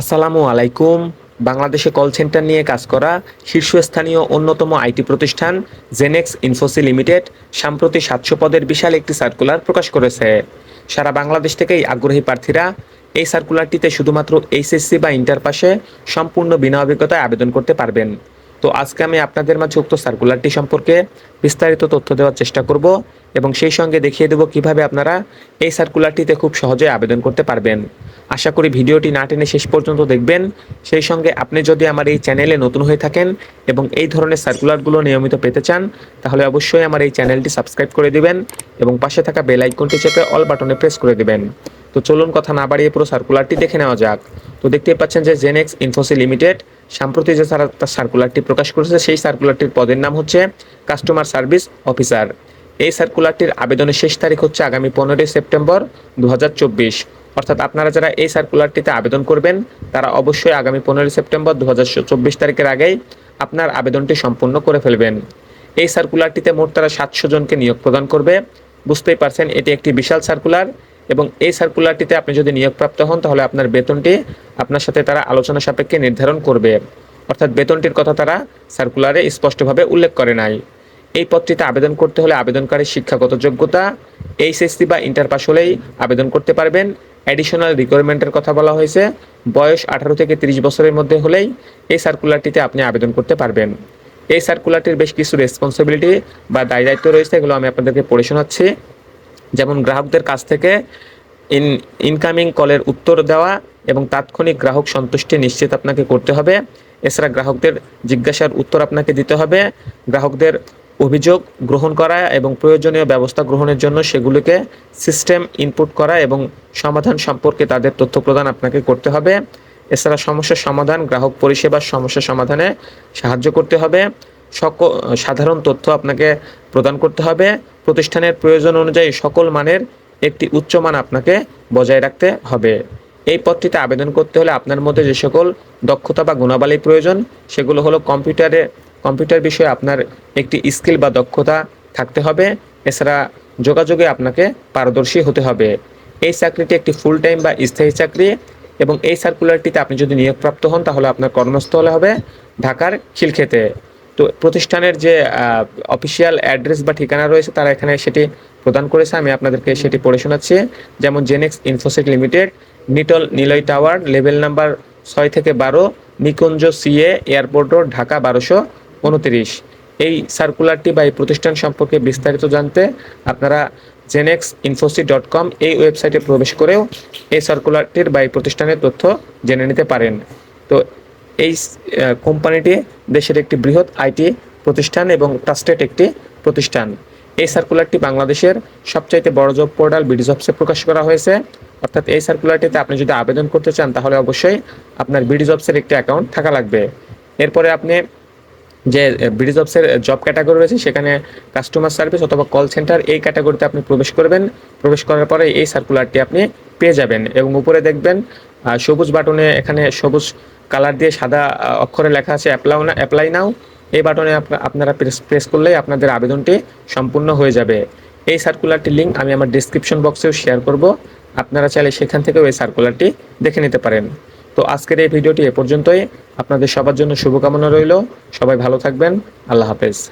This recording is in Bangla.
আসসালামু আলাইকুম। বাংলাদেশে কল সেন্টার নিয়ে কাজ করা শীর্ষস্থানীয় অন্যতম আইটি প্রতিষ্ঠান জেনেক্স ইনফোসি লিমিটেড সাম্প্রতি সাতশো পদের বিশাল একটি সার্কুলার প্রকাশ করেছে। সারা বাংলাদেশ থেকেই আগ্রহী প্রার্থীরা এই সার্কুলারটিতে শুধুমাত্র এইচএসসি বা ইন্টার পাশে সম্পূর্ণ বিনা অভিজ্ঞতায় আবেদন করতে পারবেন। তো আজকে আমি আপনাদের মাঝে উক্ত সার্কুলারটি সম্পর্কে বিস্তারিত তথ্য দেওয়ার চেষ্টা করব এবং সেই সঙ্গে দেখিয়ে দেব কীভাবে আপনারা এই সার্কুলারটিতে খুব সহজে আবেদন করতে পারবেন। আশা করি ভিডিওটি না টেনে শেষ পর্যন্ত দেখবেন। সেই সঙ্গে আপনি যদি আমার এই চ্যানেলে নতুন হয়ে থাকেন এবং এই ধরনের সার্কুলারগুলো নিয়মিত পেতে চান, তাহলে অবশ্যই আমার এই চ্যানেলটি সাবস্ক্রাইব করে দিবেন এবং পাশে থাকা বেল আইকনটি চেপে অল বাটনে প্রেস করে দিবেন। তো চলুন কথা না বাড়িয়ে পুরো সার্কুলারটি দেখে নেওয়া যাক। তো দেখতে পাচ্ছেন যে জেনেক্স ইনফোসি লিমিটেড সাম্প্রতি যে তার সার্কুলারটি প্রকাশ করেছে, সেই সার্কুলারটির পদের নাম হচ্ছে কাস্টমার সার্ভিস অফিসার এই সার্কুলারটির আবেদনের শেষ তারিখ হচ্ছে আগামী পনেরোই সেপ্টেম্বর দুহাজার চব্বিশ। অর্থাৎ আপনারা যারা এই সার্কুলারটিতে আবেদন করবেন, তারা অবশ্যই আগামী পনেরোই সেপ্টেম্বর দু হাজার চব্বিশ তারিখের আগেই আপনার আবেদনটি সম্পূর্ণ করে ফেলবেন। এই সার্কুলারটিতে মোট তারা সাতশো জনকে নিয়োগ প্রদান করবে। বুঝতেই পারছেন, এটি একটি বিশাল সার্কুলার এবং এই সার্কুলারটিতে আপনি যদি নিয়োগপ্রাপ্ত হন, তাহলে আপনার বেতনটি আপনার সাথে তারা আলোচনা সাপেক্ষে নির্ধারণ করবে। অর্থাৎ বেতনটির কথা তারা সার্কুলারে স্পষ্টভাবে উল্লেখ করে নাই। এই পদটিতে আবেদন করতে হলে আবেদনকারীর শিক্ষাগত যোগ্যতা এইচএসসি বা ইন্টার পাস হলেই আবেদন করতে পারবেন। অ্যাডিশনাল রিকোয়ারমেন্টের কথা বলা হয়েছে। বয়স আঠারো থেকে তিরিশ বছরের মধ্যে হলেই এই সার্কুলারটিতে আপনি আবেদন করতে পারবেন। এই সার্কুলারটির বেশ কিছু রেসপন্সিবিলিটি বা দায় দায়িত্ব রয়েছে, এগুলো আমি আপনাদেরকে পড়ে শোনাচ্ছি। যেমন গ্রাহকদের কাছ থেকে ইন ইনকামিং কলের উত্তর দেওয়া এবং তাৎক্ষণিক গ্রাহক সন্তুষ্টি নিশ্চিত আপনাকে করতে হবে। এছাড়া গ্রাহকদের জিজ্ঞাসার উত্তর আপনাকে দিতে হবে। গ্রাহকদের অভিযোগ গ্রহণ করা এবং প্রয়োজনীয় ব্যবস্থা গ্রহণের জন্য সেগুলিকে সিস্টেম ইনপুট করা এবং সমাধান সম্পর্কে তাদের তথ্য প্রদান আপনাকে করতে হবে। এছাড়া সমস্যার সমাধান গ্রাহক পরিষেবার সমস্যা সমাধানে সাহায্য করতে হবে। সক সাধারণ তথ্য আপনাকে প্রদান করতে হবে। প্রতিষ্ঠানের প্রয়োজন অনুযায়ী সকল মানের একটি উচ্চমান আপনাকে বজায় রাখতে হবে। এই পদটিতে আবেদন করতে হলে আপনার মধ্যে যে সকল দক্ষতা বা গুণাবলী প্রয়োজন, সেগুলো হলো কম্পিউটারে, কম্পিউটার বিষয়ে আপনার একটি স্কিল বা দক্ষতা থাকতে হবে। এছাড়া যোগাযোগে আপনাকে পারদর্শী হতে হবে। এই চাকরিটি একটি ফুল টাইম বা স্থায়ী চাকরি এবং এই সার্কুলারটিতে আপনি যদি নিয়োগপ্রাপ্ত হন, তাহলে আপনার কর্মস্থল হবে ঢাকার খিলক্ষেতে। তো প্রতিষ্ঠানের যে অফিসিয়াল অ্যাড্রেস বা ঠিকানা রয়েছে তারা এখানে সেটি প্রদান করেছে। আমি আপনাদেরকে সেটি পড়ে শোনাচ্ছি। যেমন Genex Infosys limited Nitol Niloy tower level number ছয় থেকে বারো Nikunja CA airport road Dhaka বারোশো উনত্রিশ। এই সার্কুলারটি বা এই প্রতিষ্ঠান সম্পর্কে বিস্তারিত জানতে আপনারা জেনেক্স ইনফোসি ডট কম এই ওয়েবসাইটে প্রবেশ করেও এই সার্কুলারটির বা এই প্রতিষ্ঠানের তথ্য জেনে নিতে পারেন। তো এই কোম্পানিটি দেশের একটি বৃহৎ আইটি প্রতিষ্ঠান এবং ট্রাস্টেড একটি প্রতিষ্ঠান। এই সার্কুলারটি বাংলাদেশের সবচাইতে বড় জব পোর্টাল বিডি জবসে প্রকাশ করা হয়েছে। অর্থাৎ এই সার্কুলারটিতে আপনি যদি আবেদন করতে চান, তাহলে অবশ্যই আপনার বিডি জবসের একটি অ্যাকাউন্ট থাকা লাগবে। এরপরে আপনি যে বিডি জবসের জব ক্যাটাগরি রয়েছে, সেখানে কাস্টমার সার্ভিস অথবা কল সেন্টার এই ক্যাটাগরিতে আপনি প্রবেশ করবেন। প্রবেশ করার পরে এই সার্কুলারটি আপনি পেয়ে যাবেন এবং উপরে দেখবেন সবুজ বাটনে এখানে সবুজ কালার দিয়ে সাদা অক্ষরে লেখা আছে অ্যাপ্লাউ না অ্যাপ্লাই নাও এই বাটনে আপনা- আপনারা প্রেস প্রেস করলেই আপনাদের আবেদনটি সম্পূর্ণ হয়ে যাবে। এই সার্কুলারটির লিঙ্ক আমি আমার ডিসক্রিপশন বক্সেও শেয়ার করব। আপনারা চাইলে সেখান থেকেও এই সার্কুলারটি দেখে নিতে পারেন। তো আজকের এই ভিডিওটি এ পর্যন্তই। আপনাদের সবার জন্য শুভকামনা রইল। সবাই ভালো থাকবেন। আল্লাহ হাফেজ।